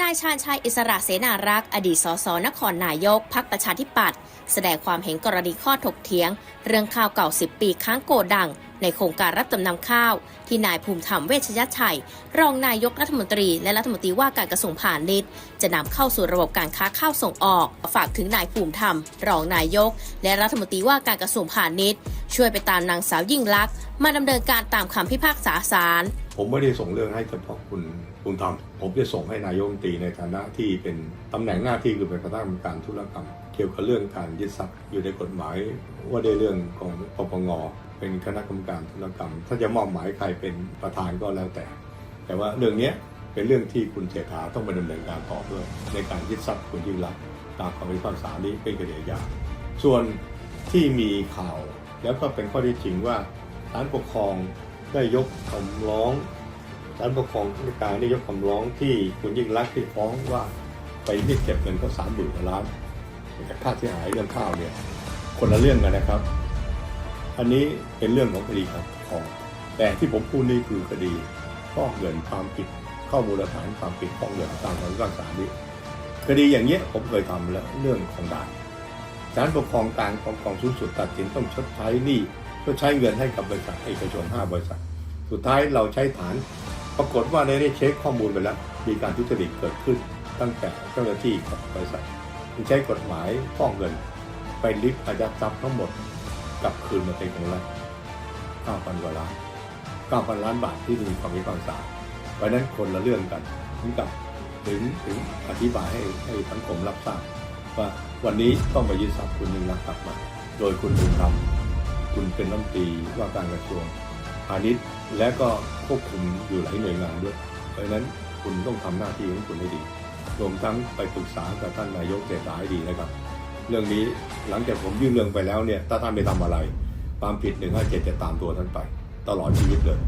นายชาญชัยอิสระเสนารักษ์อดีตสสนครนายกพักประชาธิปัตย์แสดงความเห็นกรณีข้อถกเถียง เรื่องข้าวเก่า 10 ปีค้างโกดัง ในโครงการรับจำนำข้าว ที่นายภูมิธรรมเวชยชัย รองนายกรัฐมนตรีและรัฐมนตรีว่าการกระทรวงพาณิชย์ จะนำเข้าสู่ระบบการค้าข้าวส่งออก ฝากถึงนายภูมิธรรม รองนายก และรัฐมนตรีว่าการกระทรวงพาณิชย์ ช่วยไปตามนางสาวยิ่งลักษณ์มาดำเนินการตามคำพิพากษาศาลผมไม่ได้ส่งเรื่องให้เฉพาะคุณคุณทำผมจะส่งให้นายกรัฐมนตรีในฐานะที่เป็นตำแหน่งหน้าที่คือเป็นประธานกรรมการธุรกรรม เกี่ยวกับเรื่องการยึดทรัพย์อยู่ในกฎหมายว่าในเรื่องของปปงเป็นคณะกรรมการธุรกรรม ถ้าจะมอบหมายใครเป็นประธานก็แล้วแต่ แต่ว่าเรื่องนี้เป็นเรื่องที่คุณเศรษฐาต้องไปดำเนินการต่อด้วย ในการยึดทรัพย์คุณยิ่งรักษณ์ตามคำพิพากษานี้เป็นคดีอาญาส่วนที่มีข่าว แล้วก็เป็นข้อเท็จจริงว่าศาลปกครองได้ยกคำร้องศาลปกครองกลางได้ยกคำร้องที่คุณยิ่งรักที่ฟ้องว่าไปเรียกเก็บเงินเขาสามหมื่นล้านจากค่าเสียหายเรื่องข้าวเนี่ยคนละเรื่องกันนะครับ อันนี้เป็นเรื่องของคดีครับของแต่ที่ผมพูดนี่คือคดีฟอกเงินความผิดข้อมูลฐานความผิดฟอกเงินตามคำพิพากษานี้คดีอย่างเงี้ยผมเคยทำแล้วเรื่องของด่าน ศาลปกครองกลางของกองสูงสุดตัดสินต้องชดใช้หนี้ชดใช้เงินให้กับบริษัทเอกชน 5 บริษัท สุดท้ายเราใช้ฐาน ปรากฏว่าได้เช็คข้อมูลไปแล้ว มีการทุจริตเกิดขึ้นตั้งแต่เจ้าหน้าที่กับบริษัทใช้กฎหมายฟ้องเงิน ไปลิฟอายัดทรัพย์ทั้งหมดกลับคืนมาเป็นของรัฐ9,000กว่าล้าน9,000 ล้านบาทที่มีความพิพากษาเพราะฉะนั้นคนละเรื่องกันถึงกับถึงถึงอธิบายให้ให้สังคมรับทราบ ว่าวันนี้ต้องไปยึดทรัพย์คุณยิ่งรักษณ์กลับมาโดยคุณบุญธรรมคุณเป็นรัฐมนตรีว่าการกระทรวงพาณิชย์และก็ควบคุมอยู่หลายหน่วยงานด้วย เพราะฉะนั้นคุณต้องทำหน้าที่ของคุณให้ดี รวมทั้งไปปรึกษากับท่านนายกเศรษฐาให้ดีนะครับ เรื่องนี้หลังจากผมยื่นเรื่องไปแล้วเนี่ย ถ้าท่านไปทำอะไร ความผิด157จะตามตัวท่านไป ตลอดชีวิตเลย